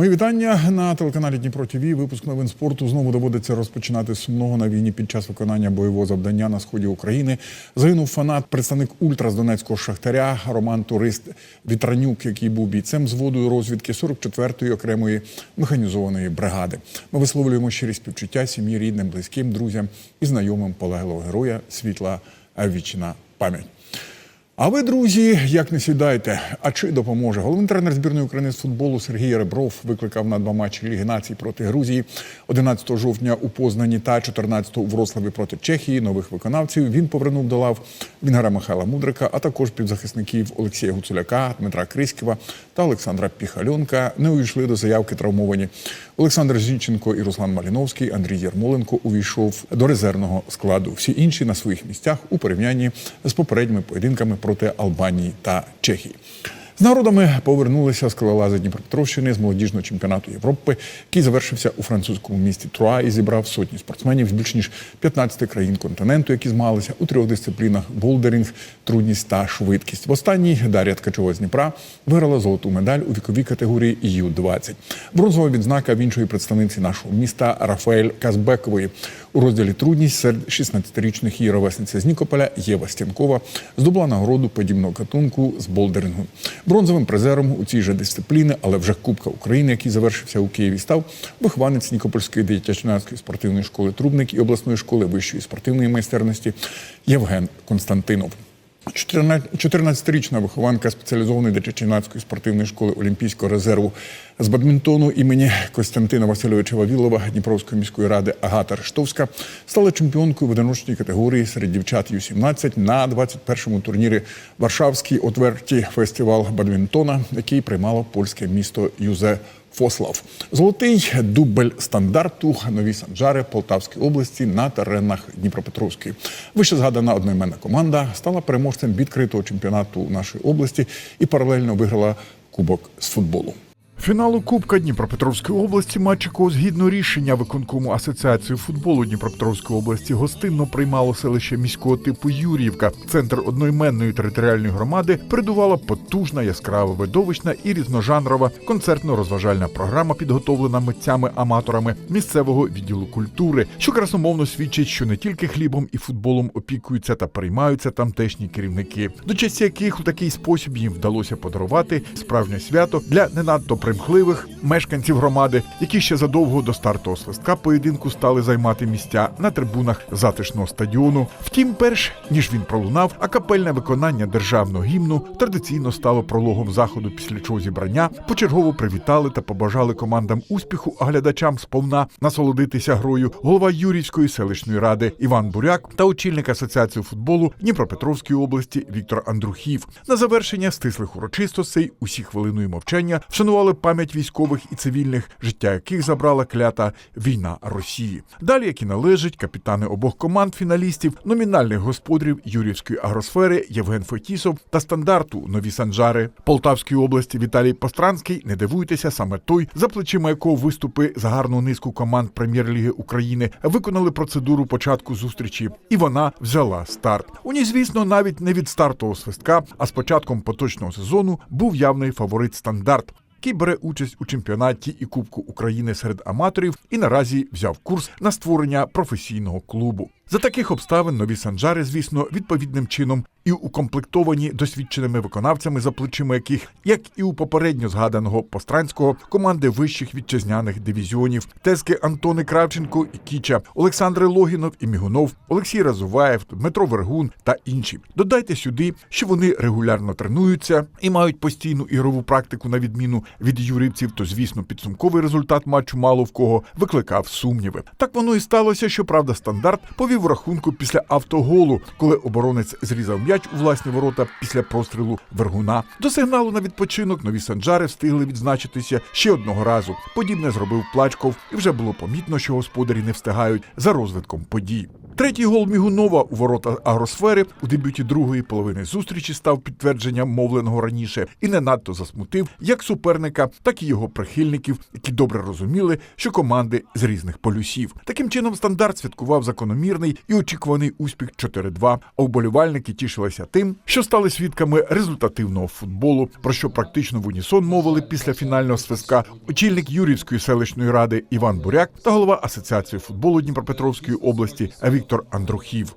Мої вітання на телеканалі Дніпро ТВ. Випуск новин спорту знову доводиться розпочинати з сумного на війні під час виконання бойового завдання на сході України. Загинув фанат, представник ультра з Донецького шахтаря Роман Турист Вітранюк, який був бійцем зводу розвідки 44-ї окремої механізованої бригади. Ми висловлюємо щирі співчуття сім'ї, рідним, близьким, друзям і знайомим полеглого героя. Світла вічна пам'ять. А ви, друзі, як не сідайте, а чи допоможе? Головний тренер збірної України з футболу Сергій Ребров викликав на два матчі Ліги націй проти Грузії 11 жовтня у Познані та 14 у Вроцлаві проти Чехії. Нових виконавців він повернув до лав Вінгара Михайла Мудрика, а також півзахисників Олексія Гуцуляка, Дмитра Криськіва та Олександра Піхальонка. Не увійшли до заявки травмовані. Олександр Зінченко і Руслан Маліновський, Андрій Ярмоленко увійшов до резервного складу. Всі інші на своїх місцях у порівнянні з попередніми поєдинками проти Албанії та Чехії. З народами повернулися скалолази Дніпропетровщини з молодіжного чемпіонату Європи, який завершився у французькому місті Труа і зібрав сотні спортсменів з більш ніж 15 країн континенту, які змагалися у трьох дисциплінах: болдерінг, трудність та швидкість. В останній Дар'я Ткачова з Дніпра виграла золоту медаль у віковій категорії Ю-20. Бронзова відзнака в іншої представниці нашого міста Рафаель Казбекової. У розділі трудність серед 16-річних її ровесниця з Нікополя Єва Стянкова здобула нагороду подібного катунку з болдерингу. Бронзовим призером у цій же дисципліни, але вже Кубка України, який завершився у Києві, став вихованець Нікопольської дитячо-юнацької спортивної школи Трубник і обласної школи вищої спортивної майстерності Євген Константинов. 14-річна вихованка спеціалізованої дитячо-юнацької спортивної школи Олімпійського резерву з бадмінтону імені Костянтина Васильовича Вавілова Дніпровської міської ради Агата Рештовська стала чемпіонкою в одиночній категорії серед дівчат Ю-17 на 21-му турнірі Варшавський отверті фестивал бадмінтона, який приймало польське місто Юзе. Фослав. Золотий дубль стандарту нові санджари Полтавської області на теренах Дніпропетровської. Вище згадана одноіменна команда стала переможцем відкритого чемпіонату нашої області і паралельно виграла кубок з футболу. Фіналу Кубка Дніпропетровської області матчику згідно рішення виконкому асоціації футболу Дніпропетровської області гостинно приймало селище міського типу Юріївка. Центр одноіменної територіальної громади передувала потужна, яскрава видовищна і різножанрова концертно-розважальна програма, підготовлена митцями-аматорами місцевого відділу культури, що красномовно свідчить, що не тільки хлібом і футболом опікуються та переймаються тамтешні керівники, до часі яких у такий спосіб їм вдалося подарувати справжнє свято для не надто примхливих мешканців громади, які ще задовго до стартового свистка поєдинку стали займати місця на трибунах затишного стадіону. Втім, перш ніж він пролунав, а капельне виконання державного гімну традиційно стало прологом заходу, після чого зібрання почергово привітали та побажали командам успіху, а глядачам сповна насолодитися грою голова Юрівської селищної ради Іван Буряк та очільник асоціації футболу Дніпропетровської області Віктор Андрухів. На завершення стислих урочистостей усі хвилиною мовчання вшанували пам'ять військових і цивільних, життя яких забрала клята війна Росії. Далі, як і належить, капітани обох команд фіналістів, номінальних господарів Юрівської агросфери Євген Фетісов та стандарту Нові Санджари Полтавської області Віталій Постранський. Не дивуйтеся, саме той, за плечима якого виступи за гарну низку команд прем'єр-ліги України виконали процедуру початку зустрічі, і вона взяла старт. У ній, звісно, навіть не від стартового свистка, а з початком поточного сезону був явний фаворит стандарт який бере участь у чемпіонаті і Кубку України серед аматорів і наразі взяв курс на створення професійного клубу. За таких обставин нові санджари, звісно, відповідним чином і укомплектовані досвідченими виконавцями, за плечима яких, як і у попередньо згаданого постранського, команди вищих вітчизняних дивізіонів, тески Антони Кравченко і Кіча, Олександри Логінов і Мігунов, Олексій Разуваєв, Дмитро Вергун та інші. Додайте сюди, що вони регулярно тренуються і мають постійну ігрову практику на відміну від юрівців, то звісно підсумковий результат матчу мало в кого викликав сумніви. Так воно і сталося, що правда стандарт повів рахунку після автоголу, коли оборонець зрізав м'яч у власні ворота після прострілу Вергуна. До сигналу на відпочинок нові санджари встигли відзначитися ще одного разу. Подібне зробив Плачков, і вже було помітно, що господарі не встигають за розвитком подій. Третій гол Мігунова у ворота агросфери у дебюті другої половини зустрічі став підтвердженням мовленого раніше і не надто засмутив як суперника, так і його прихильників, які добре розуміли, що команди з різних полюсів. Таким чином, стандарт святкував закономірний і очікуваний успіх 4-2, а вболівальники тішилися тим, що стали свідками результативного футболу, про що практично в унісон мовили після фінального свистка очільник Юрівської селищної ради Іван Буряк та голова Асоціації футболу Дніпропетровської області Віктор Андрухів.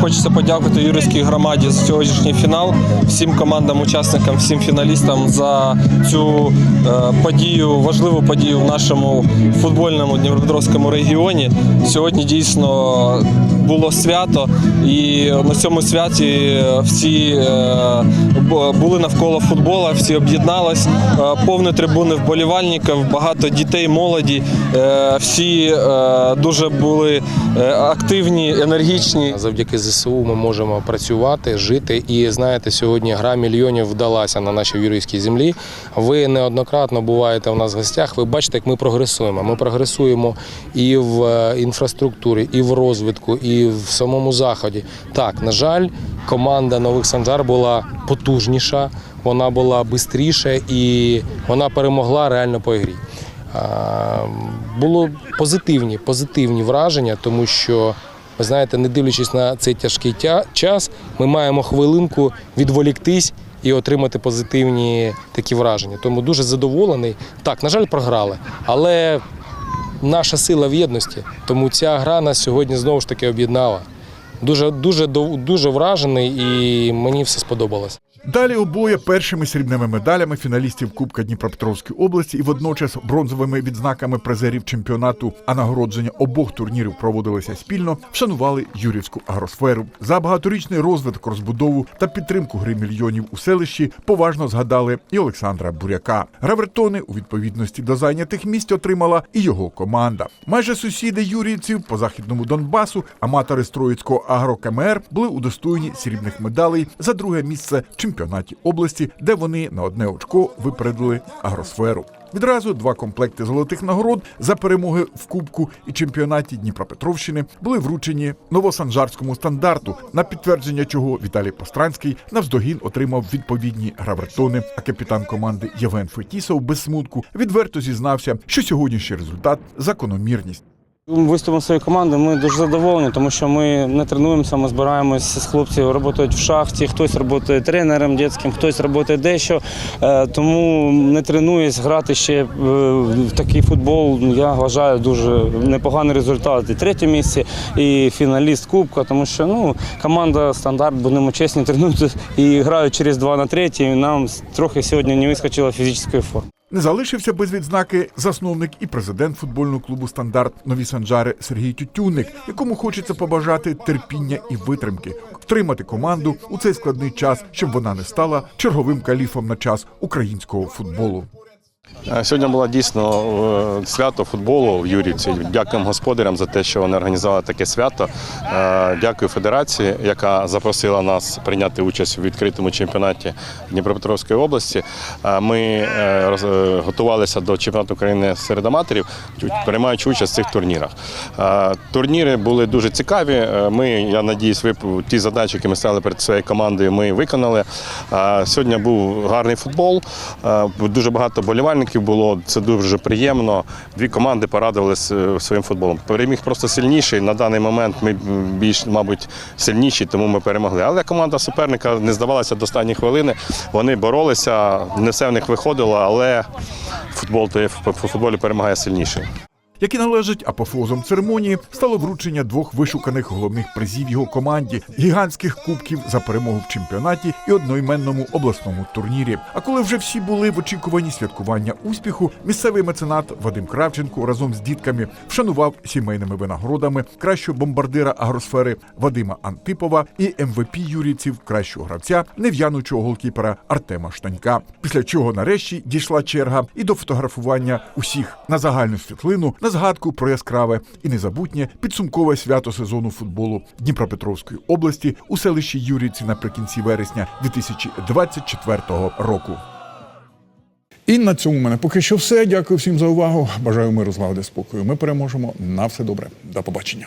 Хочеться подякувати юрійській громаді за сьогоднішній фінал, всім командам, учасникам, всім фіналістам за цю е, подію, важливу подію в нашому футбольному Дніпропетровському регіоні. Сьогодні дійсно було свято, і на цьому святі всі е, були навколо футбола, всі об'єднались. Е, Повні трибуни вболівальників, багато дітей, молоді. Е, Всі е, дуже були е, активні, енергічні. Завдяки ЗСУ ми можемо працювати, жити. І знаєте, сьогодні гра мільйонів вдалася на нашій юрійській землі. Ви неоднократно буваєте у нас в гостях. Ви бачите, як ми прогресуємо. Ми прогресуємо і в е, інфраструктурі, і в розвитку, і в самому заході. Так, на жаль, команда нових Санжар була потужніша, вона була швидше і вона перемогла реально по ігрі. Було позитивні, позитивні враження, тому що ви знаєте, не дивлячись на цей тяжкий час, ми маємо хвилинку відволіктись і отримати позитивні такі враження. Тому дуже задоволений. Так, на жаль, програли, але наша сила в єдності. Тому ця гра нас сьогодні знову ж таки об'єднала. Дуже, дуже, дуже вражений і мені все сподобалось. Далі обоє першими срібними медалями фіналістів Кубка Дніпропетровської області і водночас бронзовими відзнаками призерів чемпіонату, а нагородження обох турнірів проводилися спільно, вшанували Юрівську агросферу. За багаторічний розвиток, розбудову та підтримку гри мільйонів у селищі поважно згадали і Олександра Буряка. Гравертони у відповідності до зайнятих місць отримала і його команда. Майже сусіди юрійців по західному Донбасу, аматори Строїцького агро КМР були удостоєні срібних медалей за друге місце в чемпіонаті області, де вони на одне очко випередили агросферу. Відразу два комплекти золотих нагород за перемоги в Кубку і чемпіонаті Дніпропетровщини були вручені новосанжарському стандарту, на підтвердження чого Віталій Постранський навздогін отримав відповідні гравертони. А капітан команди Євген Фетісов без смутку відверто зізнався, що сьогоднішній результат закономірність. Виступом своєї команди ми дуже задоволені, тому що ми не тренуємося, ми збираємось з хлопців, працюють в шахті, хтось працює тренером дитячим, хтось працює дещо. Е, Тому не тренуюсь грати ще е, в такий футбол. Я вважаю дуже непоганий результат. І третє місце, і фіналіст Кубка, тому що ну, команда стандарт, будемо чесні, тренуються і грають через два на третій. Нам трохи сьогодні не вискочила фізичної форми. Не залишився без відзнаки засновник і президент футбольного клубу Стандарт Нові Санджари Сергій Тютюник, якому хочеться побажати терпіння і витримки, втримати команду у цей складний час, щоб вона не стала черговим каліфом на час українського футболу. Сьогодні було дійсно е, свято футболу в Юрівці. Дякуємо господарям за те, що вони організували таке свято. Е, Дякую федерації, яка запросила нас прийняти участь у відкритому чемпіонаті Дніпропетровської області. Е, Ми готувалися до чемпіонату України серед аматорів, приймаючи участь в цих турнірах. Турніри були дуже цікаві. Ми, я надіюсь, вип- ті задачі, які ми ставили перед своєю командою, ми виконали. Сьогодні був гарний футбол. Дуже багато болівальників було. Це дуже приємно. Дві команди порадувалися своїм футболом. Переміг просто сильніший. На даний момент ми більш, мабуть, сильніші, тому ми перемогли. Але команда суперника не здавалася до останньої хвилини. Вони боролися, не все в них виходило, але футбол то є в футболі перемагає сильніший. Як і належить апофеозом церемонії, стало вручення двох вишуканих головних призів його команді, гігантських кубків за перемогу в чемпіонаті і одноіменному обласному турнірі. А коли вже всі були в очікуванні святкування успіху, місцевий меценат Вадим Кравченко разом з дітками вшанував сімейними винагородами кращого бомбардира агросфери Вадима Антипова і МВП юрійців кращого гравця нев'янучого голкіпера Артема Штанька. Після чого нарешті дійшла черга і до фотографування усіх на загальну світлину на згадку про яскраве і незабутнє підсумкове свято сезону футболу Дніпропетровської області у селищі Юріці наприкінці вересня 2024 року. І на цьому в мене поки що все. Дякую всім за увагу. Бажаю миру, злагоди, спокою. Ми переможемо. На все добре. До побачення.